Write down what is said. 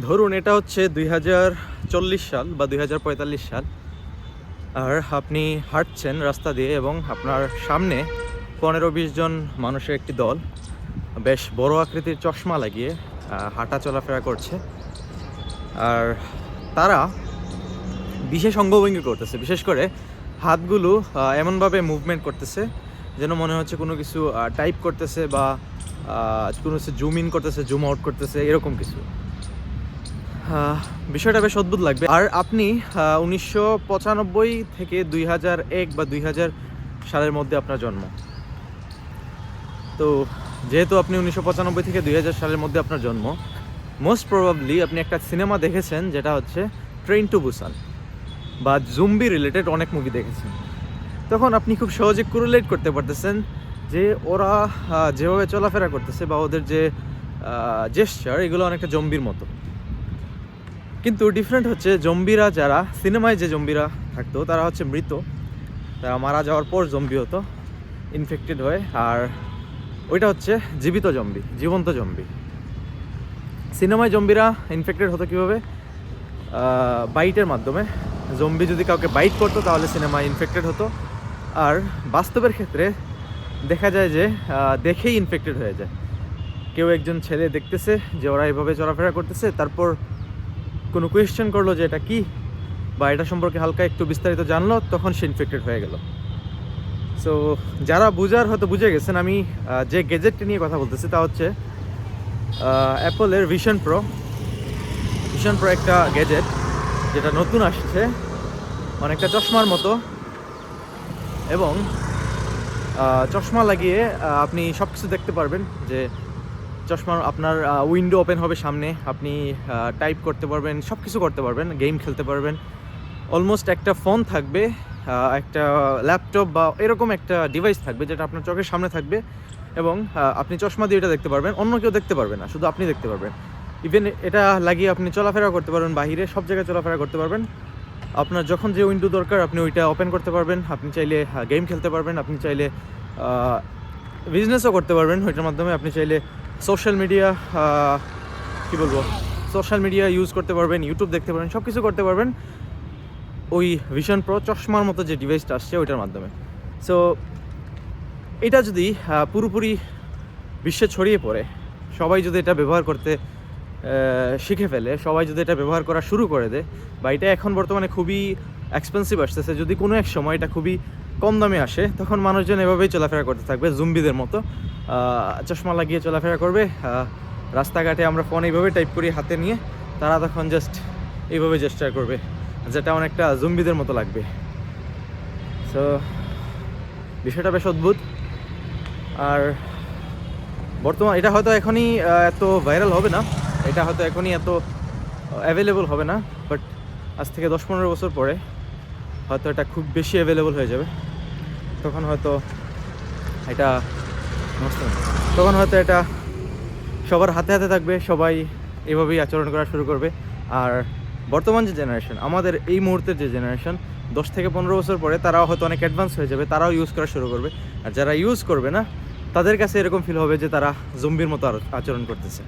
ধরুন এটা হচ্ছে দুই হাজার চল্লিশ সাল বা দুই হাজার পঁয়তাল্লিশ সাল। আর আপনি হাঁটছেন রাস্তা দিয়ে এবং আপনার সামনে পনেরো বিশ জন মানুষের একটি দল, বেশ বড় আকৃতির চশমা লাগিয়ে হাঁটা চলাফেরা করছে। আর তারা বিশেষ অঙ্গভঙ্গি করতেছে, বিশেষ করে হাতগুলো এমনভাবে মুভমেন্ট করতেছে যেন মনে হচ্ছে কোনো কিছু টাইপ করতেছে বা কোনো কিছু জুম ইন করতেছে জুম আউট করতেছে, এরকম কিছু। বিষয়টা বেশ অদ্ভুত লাগবে। আর আপনি উনিশশো পঁচানব্বই থেকে দুই হাজার এক বা দুই হাজার সালের মধ্যে আপনার জন্ম। তো, যেহেতু আপনি উনিশশো পঁচানব্বই থেকে দুই হাজার সালের মধ্যে আপনার জন্ম মোস্ট প্রবাবলি আপনি একটা সিনেমা দেখেছেন, যেটা হচ্ছে ট্রেন টু বুসান বা জুম্বি রিলেটেড অনেক মুভি দেখেছেন। তখন আপনি খুব সহজে কোরিলেট করতে পারতেছেন যে ওরা যেভাবে চলাফেরা করতেছে বা ওদের যে জেস্টার এগুলো অনেকটা জম্বির মতো। কিন্তু ডিফারেন্ট হচ্ছে জম্বিরা যারা সিনেমায় যে জম্বিরা থাকতো, তারা হচ্ছে মৃত। তারা মারা যাওয়ার পর জম্বি হতো ইনফেক্টেড হয়ে। আর ওইটা হচ্ছে জীবিত জম্বি জীবন্ত জম্বি সিনেমায় জম্বিরা ইনফেক্টেড হতো কীভাবে? বাইটের মাধ্যমে। জম্বি যদি কাউকে বাইট করতো, তাহলে সিনেমায় ইনফেক্টেড হতো। আর বাস্তবের ক্ষেত্রে দেখা যায় যে দেখেই ইনফেক্টেড হয়ে যায়। কেউ একজন ছেলে দেখতেছে যে ওরা এভাবে চলাফেরা করতেছে, তারপর কোনো কোয়েশ্চেন করল যে এটা কি বা এটা সম্পর্কে হালকা একটু বিস্তারিত জানলো, তখন সে ইনফেক্টেড হয়ে গেল। সো যারা বুঝার হয়তো বুঝে গেছেন, আমি যে গেজেটটি নিয়ে কথা বলতেছি তা হচ্ছে অ্যাপলের ভিশন প্রো ভিশন প্রো একটা গ্যাজেট যেটা নতুন আসছে, অনেকটা চশমার মতো। এবং চশমা লাগিয়ে আপনি সব কিছু দেখতে পারবেন যে চশমার আপনার উইন্ডো ওপেন হবে সামনে। আপনি টাইপ করতে পারবেন সব কিছু করতে পারবেন গেম খেলতে পারবেন। অলমোস্ট একটা ফোন থাকবে একটা ল্যাপটপ বা এরকম একটা ডিভাইস থাকবে যেটা আপনার চোখের সামনে থাকবে এবং আপনি চশমা দিয়ে এটা দেখতে পারবেন। অন্য কেউ দেখতে পারবে না, শুধু আপনি দেখতে পারবেন। ইভেন এটা লাগিয়ে আপনি চলাফেরা করতে পারবেন বাইরে সব জায়গায় চলাফেরা করতে পারবেন। আপনার যখন যে উইন্ডো দরকার, আপনি ওইটা ওপেন করতে পারবেন। আপনি চাইলে গেম খেলতে পারবেন, আপনি চাইলে বিজনেসও করতে পারবেন, ওইটার মাধ্যমে আপনি চাইলে সোশ্যাল মিডিয়া কী বলব? সোশ্যাল মিডিয়া ইউজ করতে পারবেন ইউটিউব দেখতে পারবেন সব কিছু করতে পারবেন। ওই ভিশন প্রো চশমার মতো যে ডিভাইসটা আসছে, ওইটার মাধ্যমে। সো এটা যদি পুরোপুরি বিশ্বে ছড়িয়ে পড়ে, সবাই যদি এটা ব্যবহার করতে শিখে ফেলে, সবাই যদি এটা ব্যবহার করা শুরু করে দেয় বা এটা এখন বর্তমানে খুবই এক্সপেন্সিভ আসতেছে, যদি কোনো এক সময় এটা খুবই কম দামে আসে, তখন মানুষজন এভাবেই চলাফেরা করতে থাকবে, জুম্বিদের মতো। চশমা লাগিয়ে চলাফেরা করবে রাস্তাঘাটে আমরা ফোন এইভাবে টাইপ করি হাতে নিয়ে, তারা তখন জাস্ট এইভাবে চেষ্টা করবে, যেটা অনেকটা জুম্বিদের মতো লাগবে। সো বিষয়টা বেশ অদ্ভুত। আর বর্তমান, এটা হয়তো এখনই এত ভাইরাল হবে না, এটা হয়তো এখনই এত অ্যাভেলেবল হবে না বাট আজ থেকে দশ পনেরো বছর পরে হয়তো এটা খুব বেশি অ্যাভেলেবল হয়ে যাবে। তখন হয়তো এটা তখন হয়তো এটা সবার হাতে হাতে থাকবে, সবাই এভাবেই আচরণ করা শুরু করবে। আর বর্তমান যে জেনারেশন আমাদের এই মুহূর্তের যে জেনারেশন দশ থেকে পনেরো বছর পরে তারাও হয়তো অনেক অ্যাডভান্স হয়ে যাবে, তারাও ইউজ করা শুরু করবে। আর যারা ইউজ করবে না, তাদের কাছে এরকম ফিল হবে যে তারা জম্বির মতো আচরণ করতেছে।